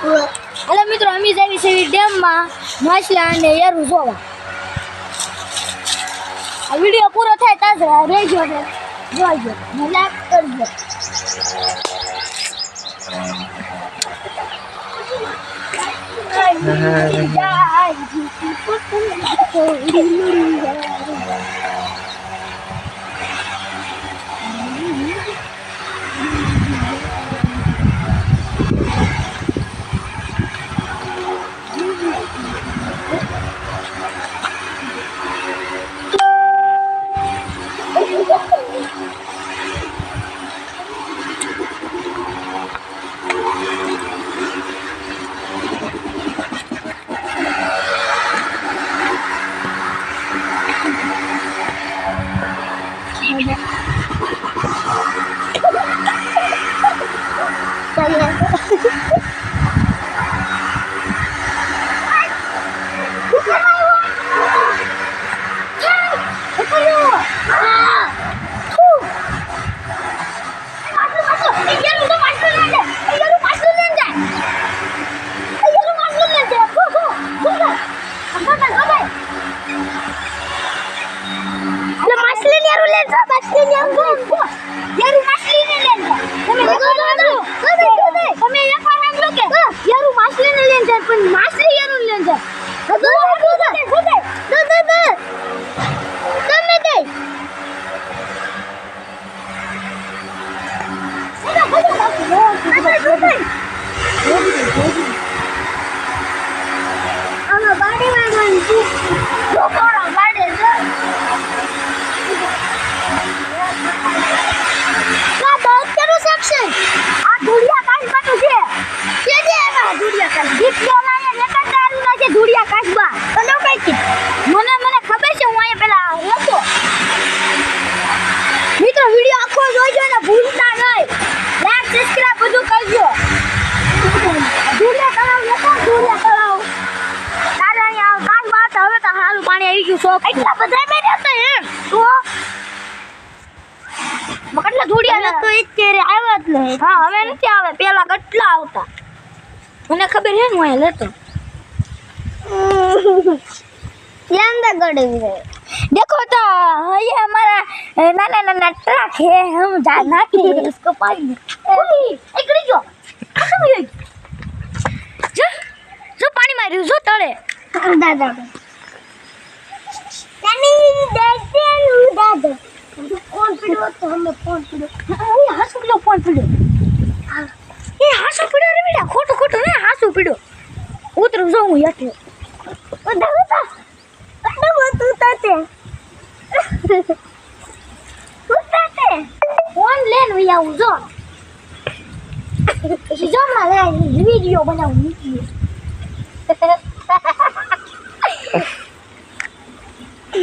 હાલો મિત્રો અમે જઈએ છીએ ડેમમાં માછલા અને એરું જોવા. આ વીડિયો પૂરો થાય ત્યાં જ રહેજો ને જોઈજો ને લાઈક કરજો પણ માછલી યારું લેન જાય તમે દે આમાં બાડીમાં ગઈ લોકોનો બાડે છે આ ડોક્ટરનું સેક્શન આ ધુડિયા કાચબાનું છે કે જે એમાં ધુડિયા કાચ દીપલો લાયા લેતા દારૂ ના છે ધુડિયા કાચબા તને કઈ કે મને મને ખબર છે હું અહીંયા પેલા હતો મિત્રો વિડિયો આખો જોજો ને ભૂલતા નહીં લાઈક સબસ્ક્રાઇબ બધું કરજો ધુડિયા તળાવ લેતા ધુડિયા તળાવ તારે અહીંયા કાચબા ચાલુ પાણી આવી ગયું શોખ એટલા બધા મેર્યા હતા એમ? તો કેટલા ધૂડિયા તો અત્યારે આવ્યા જ હા હવે નથી આવે પેલા કેટલા આવતા? મને ખબર હે ને હું અહીં લેતો લાંબા ગળવી રહે देखो तो ये हमारा ना ना ना ना ट्रक है हम जाना के इसको पानी एक जो जो पानी मार जो तड़े दादा નાની દાદા નું દાદા કોણ પીડ્યો તો અમે કોણ પીડ્યો એ હાસુ પીડો ફોન પીડો એ હાસુ પીડો રે બેટા ખોટું ખોટું ને હાસુ પીડો ઉતરું જો હું યઠે બધા હતા બધા ઉતાતે ફોન લેન વઈ આવું જો જો માં લે બનાવું